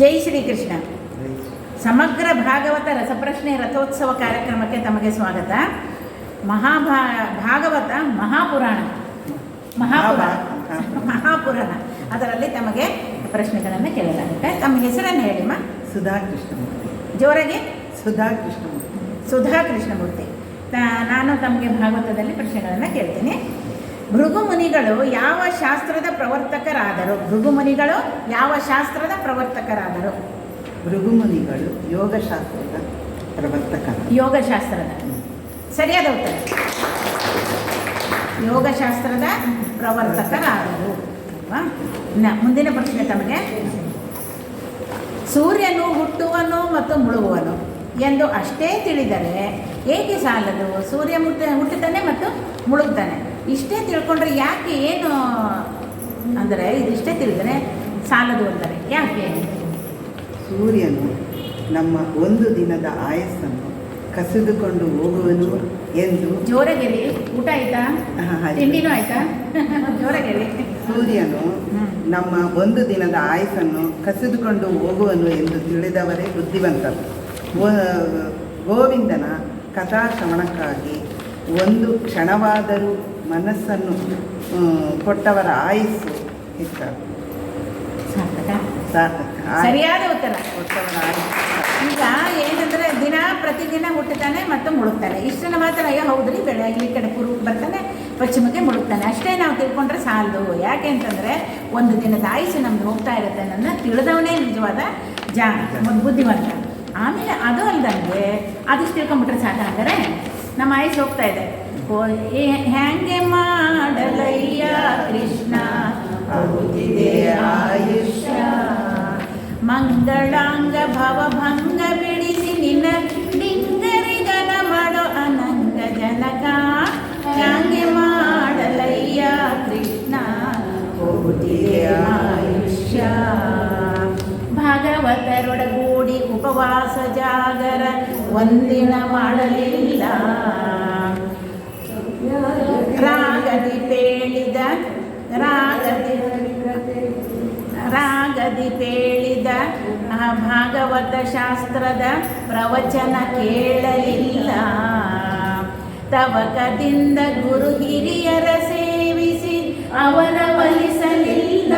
ಜೈ ಶ್ರೀಕೃಷ್ಣ. ಸಮಗ್ರ ಭಾಗವತ ರಸಪ್ರಶ್ನೆ ರಥೋತ್ಸವ ಕಾರ್ಯಕ್ರಮಕ್ಕೆ ತಮಗೆ ಸ್ವಾಗತ. ಮಹಾಭಾ ಭಾಗವತ ಮಹಾಪುರಾಣ. ಮಹಾಪುರಾಣ ಮಹಾಪುರಾಣ. ಅದರಲ್ಲಿ ತಮಗೆ ಪ್ರಶ್ನೆಗಳನ್ನು ಕೇಳಲಾಗುತ್ತೆ. ತಮ್ಮ ಹೆಸರನ್ನು ಹೇಳಿಮ್ಮ ಸುಧಾ ಕೃಷ್ಣಮೂರ್ತಿ ಜೋರಾಗಿ? ಸುಧಾ ಕೃಷ್ಣಮೂರ್ತಿ ಸುಧಾ ಕೃಷ್ಣಮೂರ್ತಿ ನಾನು ತಮಗೆ ಭಾಗವತದಲ್ಲಿ ಪ್ರಶ್ನೆಗಳನ್ನು ಕೇಳ್ತೀನಿ. ಭೃಗು ಮುನಿಗಳು ಯಾವ ಶಾಸ್ತ್ರದ ಪ್ರವರ್ತಕರಾದರು? ಭೃಗುಮುನಿಗಳು ಯಾವ ಶಾಸ್ತ್ರದ ಪ್ರವರ್ತಕರಾದರು? ಭೃಗುಮುನಿಗಳು ಯೋಗಶಾಸ್ತ್ರದ ಪ್ರವರ್ತಕ ಯೋಗಶಾಸ್ತ್ರದ. ಸರಿಯಾದ ಉತ್ತರ. ಯೋಗಶಾಸ್ತ್ರದ ಪ್ರವರ್ತಕರಾದರು. ಅಲ್ವಾ? ನ- ಮುಂದಿನ ಪ್ರಶ್ನೆ ತಮಗೆ. ಸೂರ್ಯನು ಹುಟ್ಟುವನು ಮತ್ತು ಮುಳುಗುವನು ಎಂದು ಅಷ್ಟೇ ತಿಳಿದರೆ ಏಕೆ ಸಾಲದು? ಸೂರ್ಯ ಮುಟ್ಟ ಹುಟ್ಟುತ್ತಾನೆ ಮತ್ತು ಮುಳುಗ್ತಾನೆ. ಇಷ್ಟೇ ತಿಳ್ಕೊಂಡ್ರೆ ಯಾಕೆ ಏನು? ಅಂದರೆ ಇದಿಷ್ಟೇ ತಿಳಿದ್ರೆ ಸಾಲದು ಅಂತಾರೆ. ಯಾಕೆ? ಸೂರ್ಯನು ನಮ್ಮ ಒಂದು ದಿನದ ಆಯಸ್ಸನ್ನು ಕಸಿದುಕೊಂಡು ಹೋಗುವನು ಎಂದು ಜೋರಗೆರೆ ಊಟ ಆಯ್ತಾ. ತಿಂಡಿನೂ ಆಯ್ತಾ? ಜೋರಗೆರೆ. ಸೂರ್ಯನು ನಮ್ಮ ಒಂದು ದಿನದ ಆಯಸ್ಸನ್ನು ಕಸಿದುಕೊಂಡು ಹೋಗುವನು ಎಂದು ತಿಳಿದವರೇ ಬುದ್ಧಿವಂತರು. ಗೋವಿಂದನ ಗೋವಿಂದನ ಕಥಾಶ್ರವಣಕ್ಕಾಗಿ ಒಂದು ಕ್ಷಣವಾದರೂ ಮನಸ್ಸನ್ನು ಕೊಟ್ಟವರ ಆಯಸ್ಸು ಹೆಚ್ಚಾಗ ಸಾರ್ಥಕ? ಸಾರ್ಥಕ. ಆಯಸ್ಸು ಸರಿಯಾದ ಉತ್ತರ. ಕೊಟ್ಟವರ ಆಯಸ್ಸು ಸಾರ್ಥಕ. ಈಗ ಏನಂದ್ರೆ ದಿನ ಪ್ರತಿದಿನ ಹುಟ್ಟುತ್ತಾನೆ ಮತ್ತು ಮುಳುಗ್ತಾನೆ. ಇಷ್ಟನ್ನು ಮಾತ್ರ ಅಯ್ಯೋ ಹೌದ್ರಿ? ಬೆಳೆ ಈ ಕಡೆ ಪೂರ್ವಕ್ಕೆ ಬರ್ತಾನೆ ಪಶ್ಚಿಮಕ್ಕೆ ಮುಳುಗ್ತಾನೆ. ಅಷ್ಟೇ ನಾವು ತಿಳ್ಕೊಂಡ್ರೆ ಸಾಲದು. ಯಾಕೆ ಅಂತಂದರೆ ಒಂದು ದಿನದ ಆಯುಷು ನಮ್ದು ಹೋಗ್ತಾ ಇರುತ್ತೆ ನನ್ನ ತಿಳಿದವನೇ ನಿಜವಾದ ಜಾಣ ಒಂದು ಬುದ್ಧಿವಂತ. ಆಮೇಲೆ ಅದು ಅಲ್ದಂಗೆ ಅದಿಷ್ಟು ತಿಳ್ಕೊಂಬಿಟ್ರೆ ಸಾಕಾಗ್ತಾರೆ ನಮ್ಮ ಆಯುಷ್ ಹೋಗ್ತಾ ಇದೆ. ಹ್ಯಾಂಗೆ ಮಾಡಲಯ್ಯ ಕೃಷ್ಣ? ಆಗುತ್ತಿದೆ ಆಯುಷ್ಯ. ಮಂಗಳಾಂಗ ಭವಭಂಗ ಬಿಡಿಸಿ ನಿನ್ನ ಡಿಂಗರಿಗನ ಮಾಡೋ ಅನಂತ ಜನಕ. ಹ್ಯಾಂಗೆ ಮಾಡಲಯ್ಯ ಕೃಷ್ಣ? ಹೋಗುತ್ತಿದೆ ಆಯುಷ್ಯ. ಭಾಗವತರೊಡಗೂಡಿ ಉಪವಾಸ ಜಾಗರ ಒಂದಿನ ಮಾಡಲಿಲ್ಲ. ರಾಗದಿ ಪೇಳಿದ, ರಾಗದಿ ರಾಗದಿ ಪೇಳಿದ, ಆ ಭಾಗವತ ಶಾಸ್ತ್ರದ ಪ್ರವಚನ ಕೇಳಲಿಲ್ಲ. ತವಕದಿಂದ ಗುರು ಹಿರಿಯರ ಸೇವಿಸಿ ಅವರ ಒಲಿಸಲಿಲ್ಲ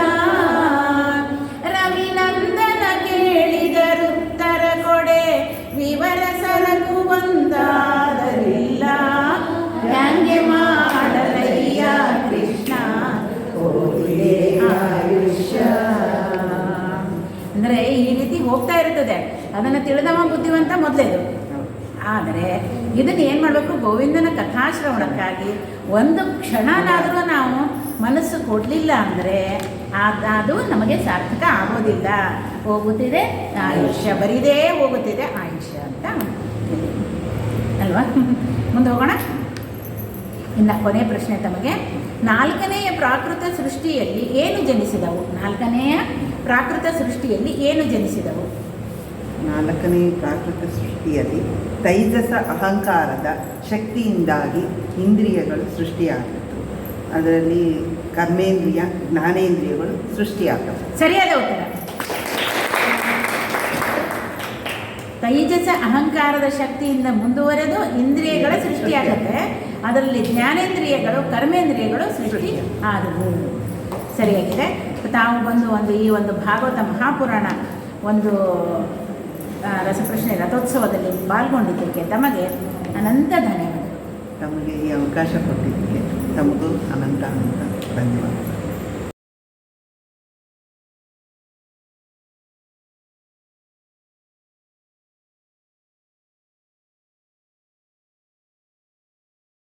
ರೀತಿ ಹೋಗ್ತಾ ಇರ್ತದೆ. ಅದನ್ನು ತಿಳಿದವ ಬುದ್ಧಿವಂತ ಮೊದಲೇದು. ಆದರೆ ಇದನ್ನು ಏನು ಮಾಡಬೇಕು? ಗೋವಿಂದನ ಕಥಾಶ್ರವಣಕ್ಕಾಗಿ ಒಂದು ಕ್ಷಣನಾದರೂ ನಾವು ಮನಸ್ಸು ಕೊಡಲಿಲ್ಲ ಅಂದರೆ ಅದು ನಮಗೆ ಸಾರ್ಥಕ ಆಗೋದಿಲ್ಲ. ಹೋಗುತ್ತಿದೆ ಆಯುಷ್ಯ, ಬರೀದೇ ಹೋಗುತ್ತಿದೆ ಆಯುಷ್ಯ ಅಂತ ಅಲ್ವಾ? ಮುಂದೆ ಹೋಗೋಣ. ಇನ್ನು ಕೊನೆ ಪ್ರಶ್ನೆ ತಮಗೆ. ನಾಲ್ಕನೆಯ ಪ್ರಾಕೃತ ಸೃಷ್ಟಿಯಲ್ಲಿ ಏನು ಜನಿಸಿದವು? ನಾಲ್ಕನೆಯ ಪ್ರಾಕೃತ ಸೃಷ್ಟಿಯಲ್ಲಿ ಏನು ಜನಿಸಿದವು? ನಾಲ್ಕನೇ ಪ್ರಾಕೃತ ಸೃಷ್ಟಿಯಲ್ಲಿ ತೈಜಸ ಅಹಂಕಾರದ ಶಕ್ತಿಯಿಂದಾಗಿ ಇಂದ್ರಿಯಗಳು ಸೃಷ್ಟಿಯಾಗಿತ್ತು. ಅದರಲ್ಲಿ ಕರ್ಮೇಂದ್ರಿಯ ಜ್ಞಾನೇಂದ್ರಿಯಗಳು ಸೃಷ್ಟಿಯಾಗವು ಸರಿಯಾದ ಉತ್ತರ. ತೈಜಸ ಅಹಂಕಾರದ ಶಕ್ತಿಯಿಂದ ಮುಂದುವರೆದು ಇಂದ್ರಿಯಗಳ ಸೃಷ್ಟಿಯಾಗುತ್ತೆ ಅದರಲ್ಲಿ ಜ್ಞಾನೇಂದ್ರಿಯಗಳು ಕರ್ಮೇಂದ್ರಿಯಗಳು ಸೃಷ್ಟಿ ಆದವು. ಸರಿಯಾಗಿದೆ? ತಾವು ಬಂದು ಒಂದು ಈ ಒಂದು ಭಾಗವತ ಮಹಾಪುರಾಣ ಒಂದು ರಸಪ್ರಶ್ನೆ ರಥೋತ್ಸವದಲ್ಲಿ ಪಾಲ್ಗೊಂಡಿದ್ದಕ್ಕೆ ತಮಗೆ ಅನಂತ ಧನ್ಯವಾದ. ತಮಗೆ ಈ ಅವಕಾಶ ಕೊಟ್ಟಿದ್ದಕ್ಕೆ ತಮಗೂ ಅನಂತ ಅನಂತ ಧನ್ಯವಾದ